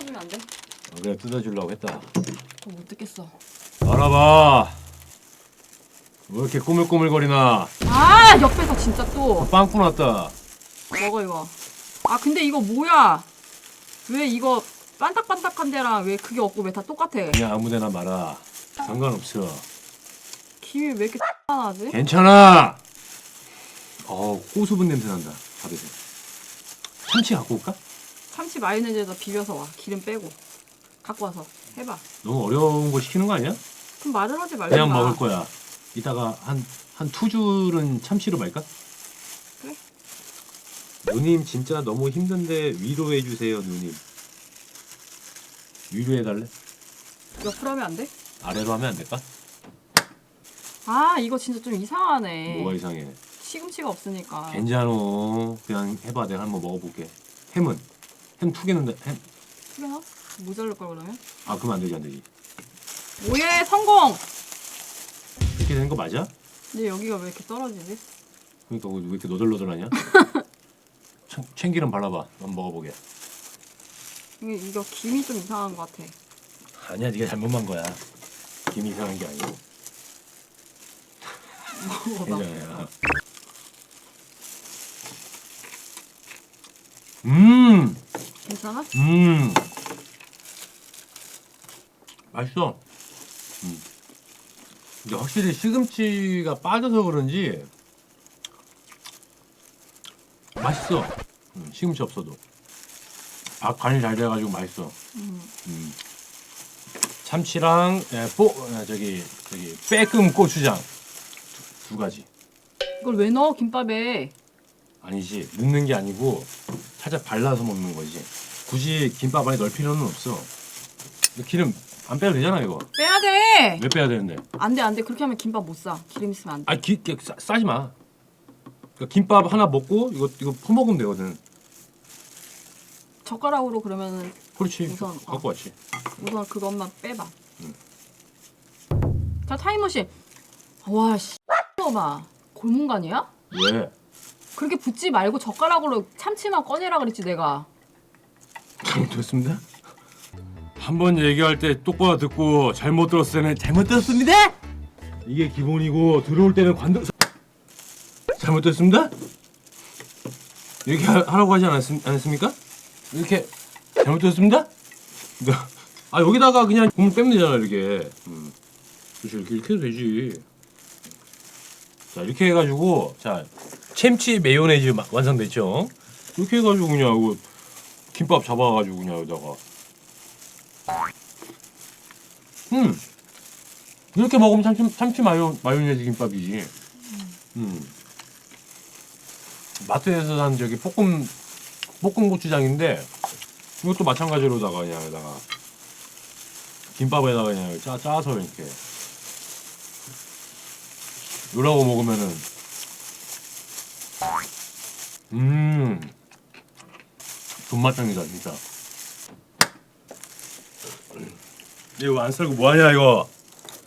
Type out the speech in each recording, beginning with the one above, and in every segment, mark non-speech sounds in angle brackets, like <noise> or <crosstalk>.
뜯어주면 안 돼? 어, 그래 뜯어주려고 했다. 그거 못 뜯겠어. 알아봐. 왜 이렇게 꼬물꼬물거리나? 아 옆에서 진짜 또 빵꾸 났다. 먹어 이거. 아 근데 이거 뭐야? 왜 이거 반딱반딱한 데랑 왜 그게 없고 왜 다 똑같아? 그냥 아무데나 말아. 상관없어. 김이 왜 이렇게 나지? 괜찮아. 어 고수분 냄새 난다. 밥에서. 참치 갖고 올까? 참치 마요네즈에다 비벼서 와. 기름 빼고 갖고 와서 해봐. 너무 어려운 거 시키는 거 아니야? 그럼 말을 하지 말자. 그냥 먹을 거야. 이따가 한 한 두 줄은 참치로 말까? 그래. 누님 진짜 너무 힘든데 위로해 주세요, 누님. 위로해 달래? 옆으로 하면 안 돼? 아래로 하면 안 될까? 아 이거 진짜 좀 이상하네. 뭐가 이상해? 시금치가 없으니까. 괜찮어. 그냥 해봐. 내가 한번 먹어볼게. 햄은 햄 투개는데 햄. 그래서 모자랄 걸 그러면? 아 그럼 안 되지 안 되지. 오예 성공. 이렇게 되는 거 맞아? 근데 여기가 왜 이렇게 떨어지지? 그러니까 왜 이렇게 너덜너덜하냐? 참- <laughs> 참기름 발라봐. 한번 먹어보게. 이게 이거 김이 좀 이상한 것 같아. 아니야, 네가 잘못만 거야. 김이 이상한 게 아니고. 먹어봐. 괜찮아요. 음, 괜찮아? 음, 맛있어. 음. 근데 확실히 시금치가 빠져서 그런지 맛있어. 음, 시금치 없어도 밥 간이 잘 돼가지고 맛있어. 음. 음. 참치랑 에, 뽀 아, 저기 저기 빼끔 고추장 두, 두 가지. 이걸 왜 넣어 김밥에? 아니지 넣는 게 아니고 살짝 발라서 먹는 거지. 굳이 김밥 안에 넣을 필요는 없어. 기름 안 빼도 되잖아 이거. 빼야 돼. 왜 빼야 되는데? 안 돼, 안 돼. 그렇게 하면 김밥 못 싸. 기름 있으면 안 돼. 아 기, 기, 싸, 싸지 마. 그러니까 김밥 하나 먹고 이거 이거 퍼먹으면 되거든. 젓가락으로 그러면은 그렇지. 우선, 어. 갖고 왔지. 우선 그것만 빼봐. 응. 자, 타임머신. 와, 씨. 봐. 골문간이야? 왜? 그렇게 붓지 말고 젓가락으로 참치만 꺼내라 그랬지 내가. 잘못했습니다. 한 번 얘기할 때 똑바로 듣고 잘못 들었을 때는 잘못 들었습니다. 이게 기본이고 들어올 때는 관등 잘못됐습니다. 이렇게 하, 하라고 하지 않았습, 않았습니까? 이렇게 잘못됐습니다. 네. 아 여기다가 그냥 국물 빼면 되잖아 이렇게. 음. 그렇지 이렇게, 이렇게 해도 되지. 자 이렇게 해가지고 자 챔치 메요네즈 마- 완성됐죠? 이렇게 해가지고 그냥 이거 김밥 잡아가지고 그냥 여기다가. 음. 이렇게 먹으면 참치, 참치 마요, 마요네즈 김밥이지. 음. 마트에서 산 저기 볶음 볶음 고추장인데 이것도 마찬가지로다가 그냥 여기다가 김밥에다가 그냥 짜, 짜서 이렇게. 요라고 먹으면은. 음 존맛짱이다 진짜 이거 안 썰고 뭐하냐 이거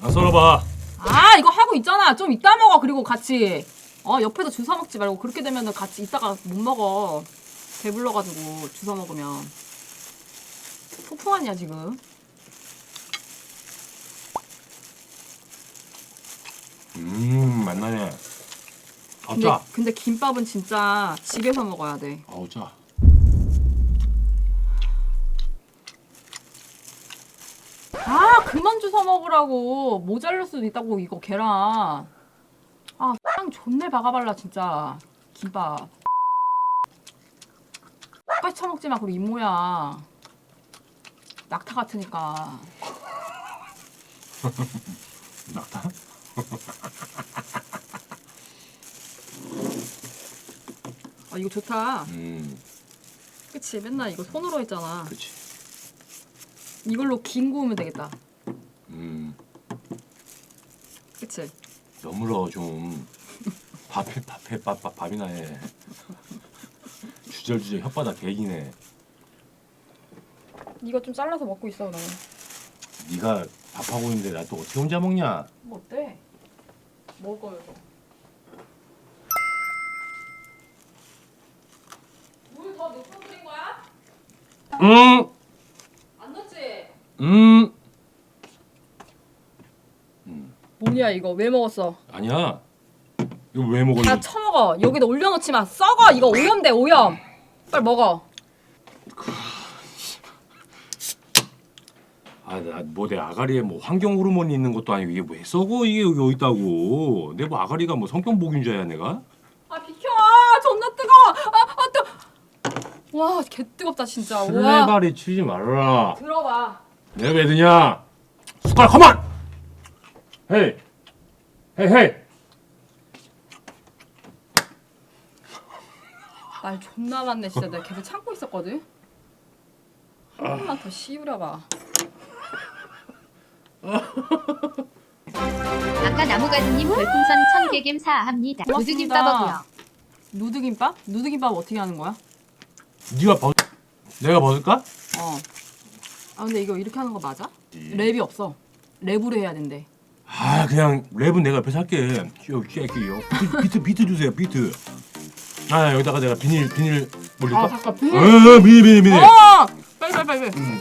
안 썰어봐 아, 이거 하고 있잖아. 좀 이따 먹어. 그리고 같이. 어, 옆에서 주워 먹지 말고 그렇게 되면은 같이 이따가 못 먹어. 배불러가지고 주워 먹으면. 폭풍하냐 지금? 음 맛나네 아우 근데, 짜 근데 김밥은 진짜 집에서 먹어야 돼. 아우 짜 아 그만 주워 먹으라고. 모자랄 수도 있다고 이거 계란. 아땅 존내 박아발라 진짜. 김밥. 똑같이 처먹지 마 그리고 입모야. 낙타 같으니까. <laughs> 낙타? 아 이거 좋다. 음. 그치 맨날 이거 손으로 했잖아. 그치 이걸로 김 구우면 되겠다. 음. 그치? 여물어 좀 밥해 밥해 밥, 밥 밥이나 해. 주절주절 혓바닥 개기네. 이거 좀 잘라서 먹고 있어 그러면. 네가 밥하고 있는데 나 또 어떻게 혼자 먹냐? 뭐 어때? 이거 물더 넣고 끓인 거야? 응 음 뭐냐 이거 왜 먹었어? 아니야. 이거 왜 먹었니? 다 처먹어. 여기다 올려놓지 마. 썩어. 이거 오염돼 오염. 빨리 먹어. 아 나뭐 내 아가리에 뭐 환경 호르몬이 있는 것도 아니고 이게 왜 썩어 이게 여기 어디 있다고? 내 뭐 아가리가 뭐 성격 복균자야 내가? 아 비켜. 아, 존나 뜨거워. 아, 아 뜨. 와, 개 뜨겁다 진짜. 와. 술래발이 치지 말라. 들어봐. 내가 왜 드냐? 숟가락 가만. 헤이, 헤이 헤이. 말 존나 많네 진짜. 내가 계속 참고 있었거든. 한 번만 더 씌우려봐. 아까 나무가드님 별풍선 1000개겜 사합니다. 고맙습니다. 우드김밥하고요. 누드김밥? 누드김밥 어떻게 하는 거야? 네가 벗. 내가 벗을까? 어. 아 근데 이거 이렇게 하는 거 맞아? 랩이 없어. 랩으로 해야 된대. 아 그냥 랩은 내가 옆에서 할게. 여기 할게요. 비트 비트 주세요 비트. 아 여기다가 내가 비닐 비닐 올릴까? 아 잠깐 어, 비닐. 어 비닐 비닐 비닐. 어! 빨리 빨리 빨리. 음.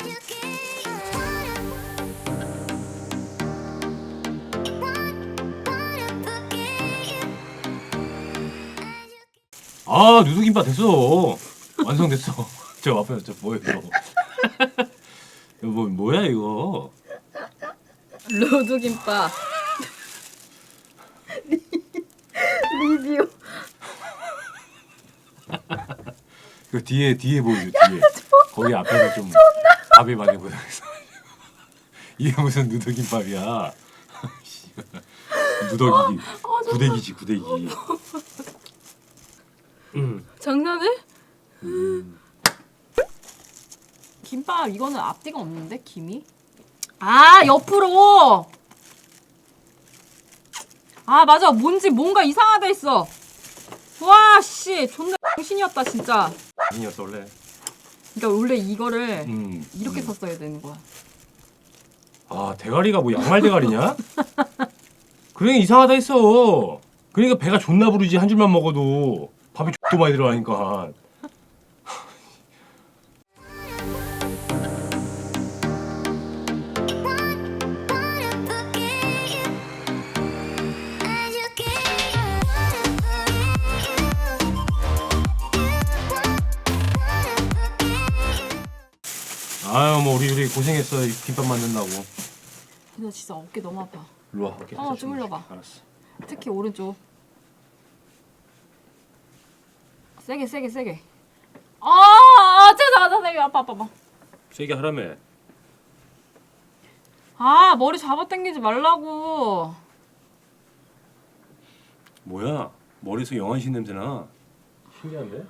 아 누드김밥 됐어 완성됐어 <laughs> 저 앞에 저 이거 <laughs> 이거 뭐 뭐야 이거 누드김밥. 리뷰. 그 뒤에 뒤에 보여줘 뒤에 거기 앞에서 좀 밥이 많이 보여서 <laughs> 이게 무슨 누더김밥이야 누더기 구데기지 구데기 음. 장난해? 음. 김밥 이거는 앞뒤가 없는데 김이? 아 옆으로. 아 맞아 뭔지 뭔가 이상하다 했어. 와씨 존나 정신이었다 진짜. 아니었어 원래 그러니까 원래 이거를 음. 이렇게 음. 썼어야 되는 거야. 아 대가리가 뭐 양말 대가리냐 <laughs> 그러니까 이상하다 했어 그러니까 배가 존나 부르지 한 줄만 먹어도 밥이 X도 많이 들어가니까 고생했어 이 김밥 만든다고 나 진짜 어깨 너무 아파. 일로 와 이렇게 어, 좀 흘러봐. 알았어 특히 오른쪽. 세게 세게 세게. 아, 아, 진짜 선생님 아파 아파 아파. 세게 하라며 아 머리 잡아 당기지 말라고. 뭐야 머리에서 영환씨 냄새나 신기한데